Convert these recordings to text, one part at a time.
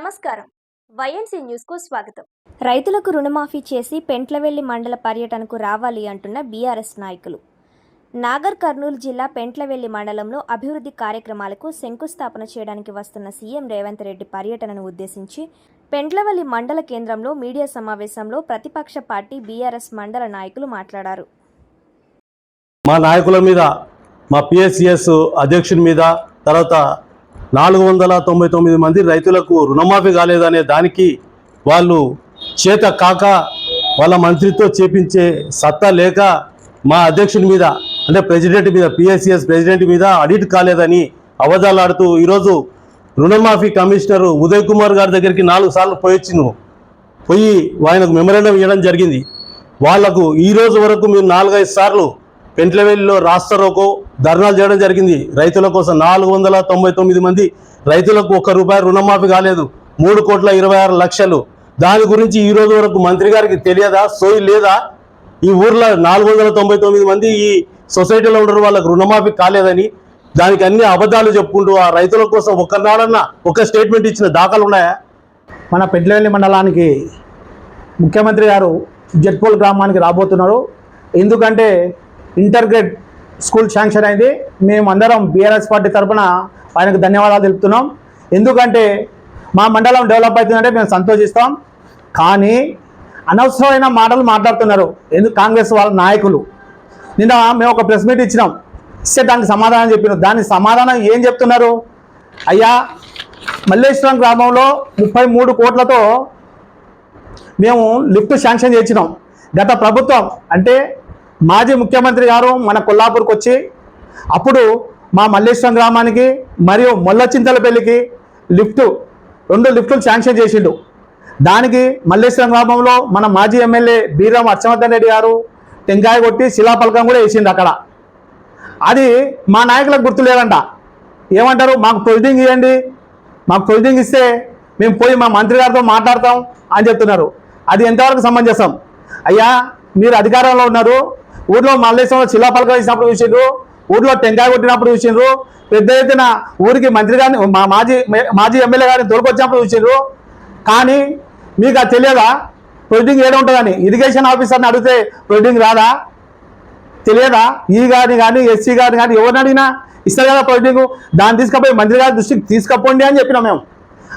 నమస్కారం. వైఎన్సీ న్యూస్కు స్వాగతం. రైతులకు రుణమాఫీ చేసి పెంట్లవెల్లి మండల పర్యటనకు రావాలి అంటున్న బీఆర్ఎస్ నాయకులు. నాగర్ కర్నూలు జిల్లా పెంట్లవెల్లి మండలంలో అభివృద్ధి కార్యక్రమాలకు శంకుస్థాపన చేయడానికి వస్తున్న సీఎం రేవంత్ రెడ్డి పర్యటనను ఉద్దేశించి పెంట్లవెల్లి మండల కేంద్రంలో మీడియా సమావేశంలో ప్రతిపక్ష పార్టీ బీఆర్ఎస్ మండల నాయకులు మాట్లాడారు. మా నాయకుల మీద మా పిఎస్సిఎస్ అధ్యక్షుని మీద తర్వాత నాలుగు వందల తొంభై తొమ్మిది మంది రైతులకు రుణమాఫీ కాలేదనే దానికి వాళ్ళు చేత కాక వాళ్ళ మంత్రితో చేపించే సత్తా లేక మా అధ్యక్షుని మీద అంటే ప్రెసిడెంట్ మీద పిఎస్సిఎస్ ప్రెసిడెంట్ మీద ఆడిట్ కాలేదని అవధాలాడుతూ ఈరోజు రుణమాఫీ కమిషనరు ఉదయ్ కుమార్ గారి దగ్గరికి నాలుగు సార్లు పోయొచ్చింది పోయి ఆయనకు మెమరేండం ఇవ్వడం జరిగింది. వాళ్ళకు ఈ రోజు వరకు మీరు నాలుగైదు సార్లు పెంట్లవెల్లిలో రోకో ధర్నాలు చేయడం జరిగింది. రైతుల కోసం నాలుగు వందల తొంభై తొమ్మిది మంది రైతులకు ఒక్క రూపాయి రుణమాఫీ కాలేదు. మూడు కోట్ల ఇరవై ఆరు లక్షలు. దాని గురించి ఈ రోజు వరకు మంత్రి గారికి తెలియదా? సోయి లేదా? ఈ ఊర్లో నాలుగు వందల తొంభై తొమ్మిది మంది ఈ సొసైటీలో ఉండరు వాళ్ళకు రుణమాఫీ కాలేదని దానికి అన్ని అబద్ధాలు చెప్పుకుంటూ ఆ రైతుల కోసం ఒక్కనాడన్నా ఒక స్టేట్మెంట్ ఇచ్చిన దాఖలు ఉన్నాయా? మన పెట్లవెల్లి మండలానికి ముఖ్యమంత్రి గారు జట్పోల్ గ్రామానికి రాబోతున్నారు. ఎందుకంటే ఇంటర్గ్రేట్ స్కూల్ శాంక్షన్ అయింది. మేమందరం బీఆర్ఎస్ పార్టీ తరఫున ఆయనకు ధన్యవాదాలు తెలుపుతున్నాం. ఎందుకంటే మా మండలం డెవలప్ అవుతుందంటే మేము సంతోషిస్తాం. కానీ అనవసరమైన మాటలు మాట్లాడుతున్నారు. ఎందుకు కాంగ్రెస్ వాళ్ళ నాయకులు. నిన్న మేము ఒక ప్రెస్ మీట్ ఇచ్చినాం. ఇస్తే దానికి సమాధానం చెప్పిన దానికి సమాధానం ఏం చెప్తున్నారు? అయ్యా మల్లేశ్వరం గ్రామంలో ముప్పై మూడు కోట్లతో మేము లిఫ్ట్ శాంక్షన్ చేసినాం. గత ప్రభుత్వం అంటే మాజీ ముఖ్యమంత్రి గారు మన కొల్లాపూర్కి వచ్చి అప్పుడు మా మల్లేశ్వరం గ్రామానికి మరియు మొల్లచింతలపల్లికి లిఫ్ట్ రెండు లిఫ్టులు శాంక్షన్ చేసిండు. దానికి మల్లేశ్వరం గ్రామంలో మన మాజీ ఎమ్మెల్యే బీరం హర్షవర్ధన్ రెడ్డి గారు టెంకాయ కొట్టి శిలాఫలకం కూడా వేసిండు అక్కడ. అది మా నాయకులకు గుర్తు లేదంట. ఏమంటారు? మాకు ప్రొసీడింగ్ ఇవ్వండి. మాకు ప్రొసీడింగ్ ఇస్తే మేము పోయి మా మంత్రి గారితో మాట్లాడతాం అని చెప్తున్నారు. అది ఎంతవరకు సమంజసం? అయ్యా మీరు అధికారంలో ఉన్నారు. ఊర్లో మల్లేశ్వరంలో శిలాపలకం వేసినప్పుడు చూసిండ్రు. ఊర్లో టెంకాయ కొట్టినప్పుడు చూసిండ్రు. పెద్ద ఎత్తున ఊరికి మంత్రి గారిని మా మాజీ మాజీ ఎమ్మెల్యే గారిని తోలుకొచ్చినప్పుడు చూసిండ్రు. కానీ మీకు అది తెలియదా? ప్రొసీడింగ్ ఏడ ఉంటుందని? ఇరిగేషన్ ఆఫీసర్ని అడిగితే ప్రొసీడింగ్ రాదా? తెలియదా? ఈ గారిని కానీ ఎస్సీ గారిని కానీ ఎవరిని అడిగినా? ఇస్తారు కదా ప్రొసీడింగ్ దాన్ని తీసుకుపోయి మంత్రి గారి దృష్టికి తీసుకపోండి అని చెప్పినాం మేము.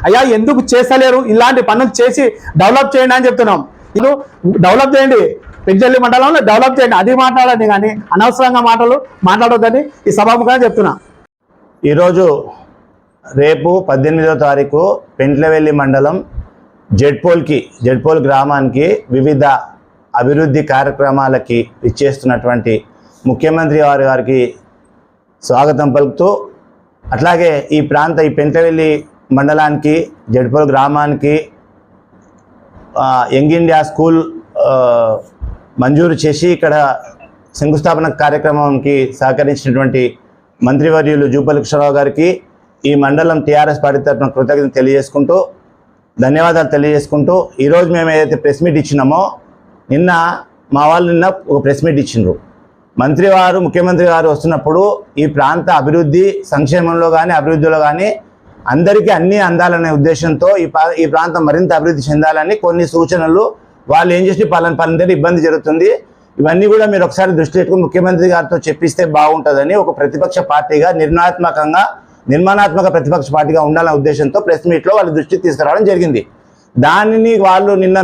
అయ్యా ఎందుకు చేస్తలేరు? ఇలాంటి పనులు చేసి డెవలప్ చేయండి అని చెప్తున్నాం. ఇది డెవలప్ చేయండి. పెంచల్లి మండలంలో డెవలప్ చేయండి. అది మాట్లాడండి కానీ అనవసరంగా మాటలు మాట్లాడొద్దని ఈ సభాముఖంగా చెప్తున్నా. ఈరోజు రేపు పద్దెనిమిదో తారీఖు పెంట్లవెల్లి మండలం జడ్పోల్కి జడ్పోల్ గ్రామానికి వివిధ అభివృద్ధి కార్యక్రమాలకి ఇచ్చేస్తున్నటువంటి ముఖ్యమంత్రి వారి గారికి స్వాగతం పలుకుతూ అట్లాగే ఈ ప్రాంత ఈ పెంట్లవెల్లి మండలానికి జడ్పోల్ గ్రామానికి యంగ్ ఇండియా స్కూల్ మంజూరు చేసి ఇక్కడ శంకుస్థాపన కార్యక్రమానికి సహకరించినటువంటి మంత్రివర్యులు జూపల్లి కృష్ణరావు గారికి ఈ మండలం టీఆర్ఎస్ పార్టీ తరఫున కృతజ్ఞత తెలియజేసుకుంటూ ధన్యవాదాలు తెలియజేసుకుంటూ ఈరోజు మేము ఏదైతే ప్రెస్ మీట్ ఇచ్చినామో నిన్న మా వాళ్ళు నిన్న ఒక ప్రెస్ మీట్ ఇచ్చిండ్రు. మంత్రి వారు ముఖ్యమంత్రి గారు వస్తున్నప్పుడు ఈ ప్రాంత అభివృద్ధి సంక్షేమంలో కానీ అభివృద్ధిలో కానీ అందరికీ అన్నీ అందాలనే ఉద్దేశంతో ఈ ప్రా- ఈ ప్రాంతం మరింత అభివృద్ధి చెందాలని కొన్ని సూచనలు వాళ్ళు ఏం చేసి పలాని పని దగ్గర ఇబ్బంది జరుగుతుంది. ఇవన్నీ కూడా మీరు ఒకసారి దృష్టి పెట్టుకుని ముఖ్యమంత్రి గారితో చెప్పిస్తే బాగుంటుందని ఒక ప్రతిపక్ష పార్టీగా నిర్ణయాత్మకంగా నిర్మాణాత్మక ప్రతిపక్ష పార్టీగా ఉండాలనే ఉద్దేశంతో ప్రెస్ మీట్లో వాళ్ళు దృష్టికి తీసుకురావడం జరిగింది. దానిని వాళ్ళు నిన్న